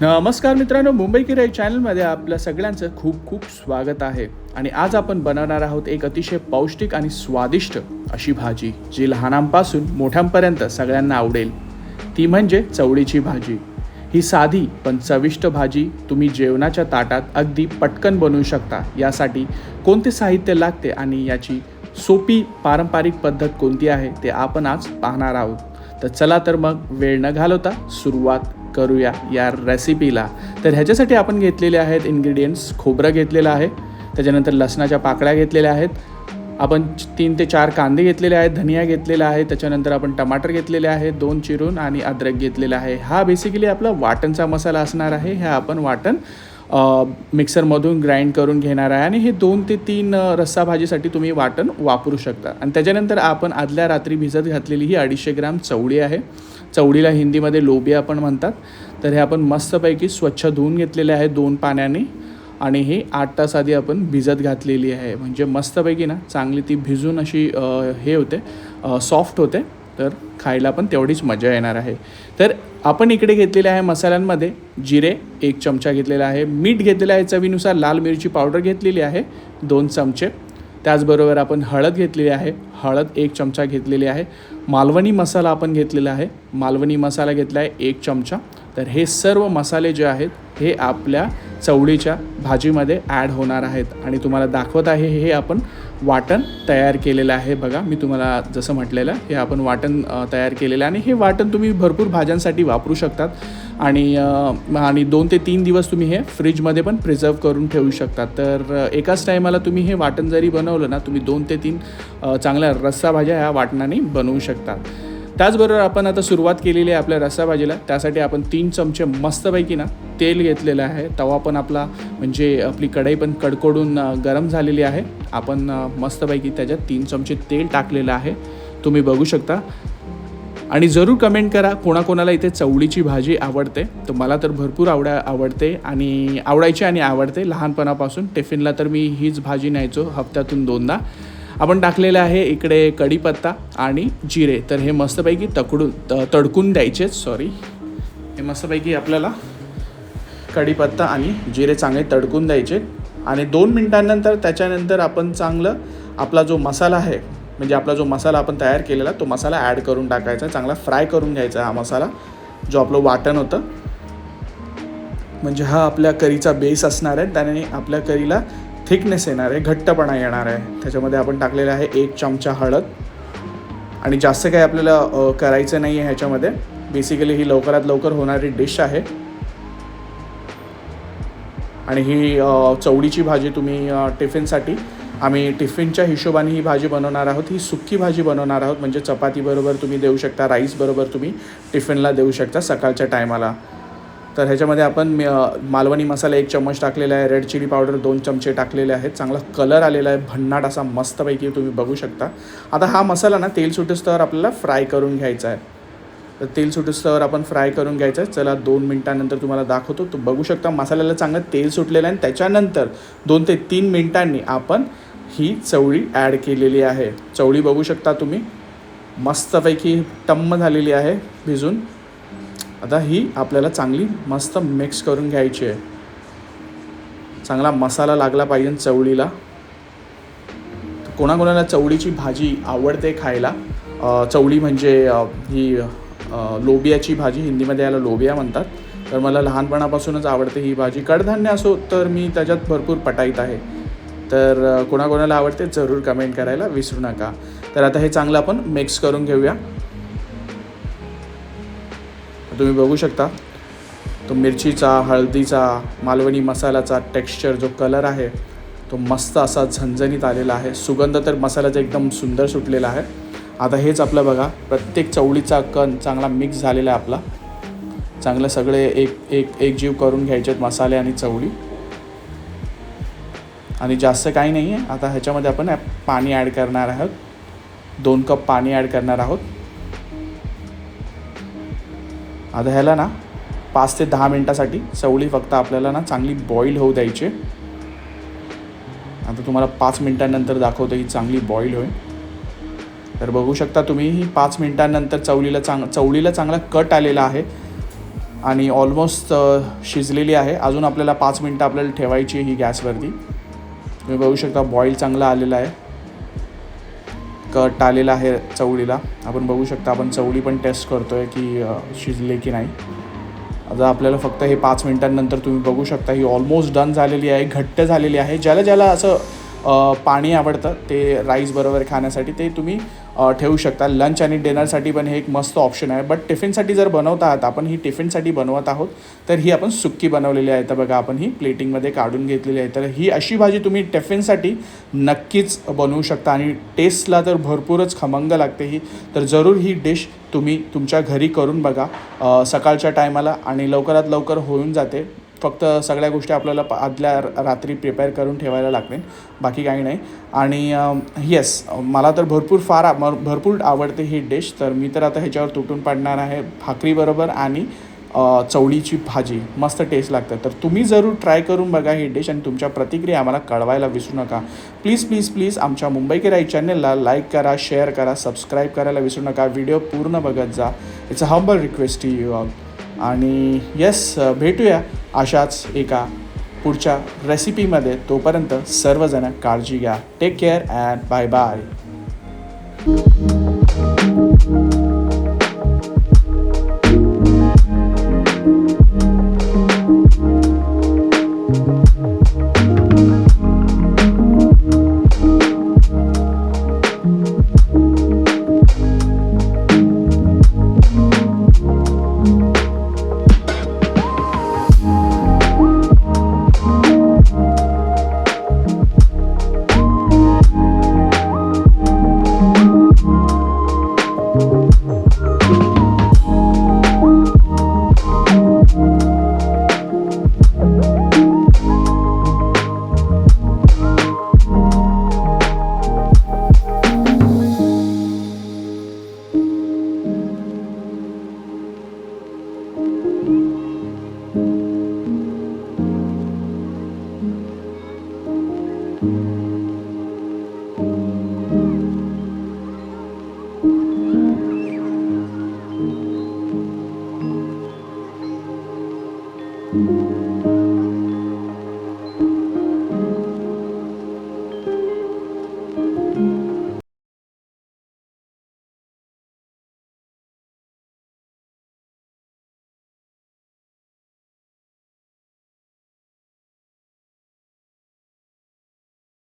नमस्कार मित्रांनो मुंबई किराई चॅनलमध्ये आपल्या सगळ्यांचं खूप खूप स्वागत आहे. आणि आज आपण बनवणार आहोत एक अतिशय पौष्टिक आणि स्वादिष्ट अशी भाजी जी लहानांपासून मोठ्यांपर्यंत सगळ्यांना आवडेल. ती म्हणजे चवळीची भाजी. ही साधी पण चविष्ट भाजी तुम्ही जेवणाच्या ताटात अगदी पटकन बनवू शकता. यासाठी कोणते साहित्य लागते आणि याची सोपी पारंपरिक पद्धत कोणती आहे ते आपण आज पाहणार आहोत. तर चला तर मग वेळ न घालवता सुरुवात करूया या रेसिपीला तर ह्याच्यासाठी आपण घेतलेले आहेत इन्ग्रेडियंट्स खोबरं घेतलेलं आहे. त्याच्यानंतर लसणाच्या पाकळ्या घेतलेल्या आहेत. आपण तीन ते चार कांदे घेतलेले आहेत. धनिया घेतलेला आहे. त्याच्यानंतर आपण टमाटर घेतलेले आहे. दोन चिरून आणि अद्रक घेतलेला आहे. हा बेसिकली आपला वाटणचा मसाला असणार आहे. ह्या आपण वाटण मिक्सरमधून ग्राइंड करून घेणार आहे. आणि हे दोन ते तीन रस्सा भाजीसाठी तुम्ही वाटण वापरू शकता. आणि त्याच्यानंतर आपण आदल्या रात्री भिजत घातलेली ही अडीचशे ग्राम चवळी आहे. चवळीला हिंदीमध्ये लोबिया पण म्हणतात. तर हे आपण मस्तपैकी स्वच्छ धुवून घेतलेले आहे दोन पाण्याने. आणि हे आठ तास आधी आपण भिजत घातलेली आहे. म्हणजे मस्तपैकी ना चांगली ती भिजून अशी हे होते सॉफ्ट होते. तर खायला पण तेवढीच मजा येणार आहे. तर आपण इकडे घेतलेले आहे मसाल्यांमध्ये जिरे एक चमचा घेतलेला आहे. मीठ घेतलेलं आहे चवीनुसार. लाल मिरची पावडर घेतलेली आहे. दोन चमचे. त्याचबरोबर आपण हळद घेतलेली आहे. हळद एक चमचा घेतलेली आहे. मालवणी मसाला आपण घेतलेला आहे. मालवणी मसाला घेतला आहे एक चमचा. तर हे सर्व मसाले जे आहेत हे आपल्या चवळीच्या भाजीमध्ये ॲड होणार आहेत. आणि तुम्हाला दाखवत आहे हे आपण वाटण तयार केलेलं आहे बघा. मी तुम्हाला जसं म्हटलेलं हे आपण वाटण तयार केलेलं आहे. आणि हे वाटण तुम्ही भरपूर भाज्यांसाठी वापरू शकतात. आणि आणि दोन ते तीन दिवस तुम्ही हे फ्रीजमध्ये पण प्रिझर्व करून ठेवू शकता तर एकाच टायमाला तुम्ही हे वाटण जरी बनवलं ना तुम्ही दोन ते तीन चांगल्या रस्सा भाज्या ह्या वाटणाने बनवू शकता त्याचबरोबर आपण आता सुरुवात केलेली आहे आपल्या रस्सा भाजीला. त्यासाठी आपण तीन चमचे मस्तपैकी ना तेल घेतलेलं आहे. तवा पण आपला म्हणजे आपली कढई पण कडकडून गरम झालेली आहे. आपण मस्तपैकी त्याच्यात तीन चमचे तेल टाकलेलं आहे. तुम्ही बघू शकता. आणि जरूर कमेंट करा कोणाकोणाला इथे चवळीची भाजी आवडते. तर मला तर भरपूर आवडा आवडते आणि आवडायची आणि आवडते. लहानपणापासून टिफिनला तर मी हीच भाजी न्यायचो हप्त्यातून दोनदा. आपण टाकलेलं आहे इकडे कढीपत्ता आणि जिरे. तर हे मस्तपैकी तकडून त तडकून द्यायचे. सॉरी हे मस्तपैकी आपल्याला कढीपत्ता आणि जिरे चांगले तडकून द्यायचे. आणि दोन मिनटांनंतर त्याच्यानंतर आपण चांगलं आपला जो मसाला आहे म्हणजे आपला जो मसाला आपण तयार केलेला तो मसाला ॲड करून टाकायचा. चांगला फ्राय करून घ्यायचा हा मसाला जो आपलं वाटण होतं. म्हणजे हा आपल्या करीचा बेस असणार आहे. त्याने आपल्या करीला थिकनेस येणार आहे घट्टपणा येणार आहे. त्याच्यामध्ये आपण टाकलेलं आहे एक चमचा हळद. आणि जास्त काही आपल्याला करायचं नाही आहे ह्याच्यामध्ये. बेसिकली ही लवकरात लवकर होणारी डिश आहे. आणि ही चवडीची चवळीची भाजी तुम्ही टिफिनसाठी आम्ही टिफिनच्या हिशोबाने ही भाजी बनवणार आहोत. ही सुक्की भाजी बनवणार आहोत. म्हणजे चपातीबरोबर तुम्ही देऊ शकता राईसबरोबर तुम्ही टिफिनला देऊ शकता सकाळच्या टायमाला तर ह्याच्यामध्ये आपण मालवणी मसाला एक चम्मच टाकलेला आहे रेड चिली पावडर दोन चमचे टाकलेले आहेत चांगला कलर आलेला आहे भन्नाट असा मस्तपैकी तुम्ही बघू शकता. आता हा मसाला ना तेल सुटेस्तवर आपल्याला फ्राय करून घ्यायचा आहे. तर तेल सुटेस्तवर आपण फ्राय करून घ्यायचं आहे. चला दोन मिनटानंतर तुम्हाला दाखवतो. तो बघू शकता मसाल्याला चांगलं तेल सुटलेलं आहे आणि त्याच्यानंतर दोन ते तीन मिनिटांनी आपण ही चवळी ॲड केलेली आहे. चवळी बघू शकता तुम्ही. मस्तपैकी टम्म झालेली आहे भिजून. आता ही आपल्याला चांगली मस्त मिक्स करून घ्यायची आहे. चांगला मसाला लागला पाहिजे चवळीला. कोणाकोणाला चवळीची भाजी आवडते खायला? चवळी म्हणजे ही लोबियाची भाजी हिंदीमध्ये याला लोबिया म्हणतात. तर मला लहानपणापासूनच आवडते ही भाजी. कडधान्य असो तर मी त्याच्यात भरपूर पटाईत आहे. तर कोणाकोणाला आवडते जरूर कमेंट करायला विसरू नका. तर आता हे चांगलं आपण मिक्स करून घेऊया. तुम्ही बघू शकता. तो मिरचीचा हळदीचा मालवणी मसाल्याचा टेक्स्चर जो कलर आहे तो मस्त असा झणझणीत आलेला आहे. सुगंध तर मसाल्याचा एकदम सुंदर सुटलेला आहे. आता हेच आपलं बघा प्रत्येक चवळीचा कण चांगला मिक्स झालेला आहे आपला. चांगलं सगळे एक एक एकजीव करून घ्यायचे आहेत मसाले आणि चवळी. आणि जास्त काही नाही आहे आता ह्याच्यामध्ये आपण पाणी ॲड करणार आहोत. दोन कप पाणी ॲड करणार आहोत. आता ह्याला ना पाच ते दहा मिनटासाठी चवळी फक्त आपल्याला ना चांगली बॉईल होऊ द्यायची. आता तुम्हाला पाच मिनटांनंतर दाखवतो ही चांगली बॉईल होईल. तर बघू शकता तुम्ही ही पाच मिनटांनंतर चवलीला चांग चवळीला चांगला कट आलेला आहे. आणि ऑलमोस्ट शिजलेली आहे. अजून आपल्याला पाच मिनटं आपल्याला ठेवायची ही गॅसवरती. तुम्ही बघू शकता बॉईल चांगला आलेला आहे. कट आलेला आहे चवळीला. आपण बघू शकता आपण चवळी पण टेस्ट करतो आहे की शिजले की नाही. आता आपल्याला फक्त हे पाच मिनटांनंतर तुम्ही बघू शकता ही ऑलमोस्ट डन झालेली आहे घट्ट झालेली आहे. ज्याला ज्याला असं पाणी आवडतं ते राईस बरोबर खाण्यासाठी ते तुम्ही ठेवू शकता. लंच आणि डिनरसाठी पण हे एक मस्त ऑप्शन आहे. बट टिफिनसाठी जर बनवत आहात आपण ही टिफिनसाठी बनवत आहोत तर ही आपण सुक्की बनवलेली आहे. तर बघा आपण ही प्लेटिंगमध्ये काढून घेतलेली आहे. तर ही अशी भाजी तुम्ही टिफिनसाठी नक्कीच बनवू शकता आणि टेस्टला तर भरपूरच खमंग लागते ही. तर जरूर ही डिश तुम्ही तुमच्या घरी करून बघा. सकाळच्या टायमाला आणि लवकरात लवकर होऊन जाते. फक्त सगळ्या गोष्टी आपल्याला प- आदल्या रात्री प्रिपेअर करून ठेवायला लागतील. बाकी काही नाही. आणि येस मला तर भरपूर फार आ- भरपूर आवडते ही डिश तर मी तर आता ह्याच्यावर तुटून पडणार आहे भाकरीबरोबर आणि चवळीची भाजी. मस्त टेस्ट लागते. तर तुम्ही जरूर ट्राय करून बघा ही डिश आणि तुमच्या प्रतिक्रिया आम्हाला कळवायला विसरू नका. प्लीज प्लीज प्लीज आमच्या मुंबई किराई चॅनलला लाईक करा शेअर करा सबस्क्राईब करायला विसरू नका. व्हिडिओ पूर्ण बघत जा. It's a humble request to you all आणि यस भेटूया अशाच एका पुढच्या रेसिपीमध्ये तोपर्यंत सर्वजण काळजी घ्या. Take care and bye bye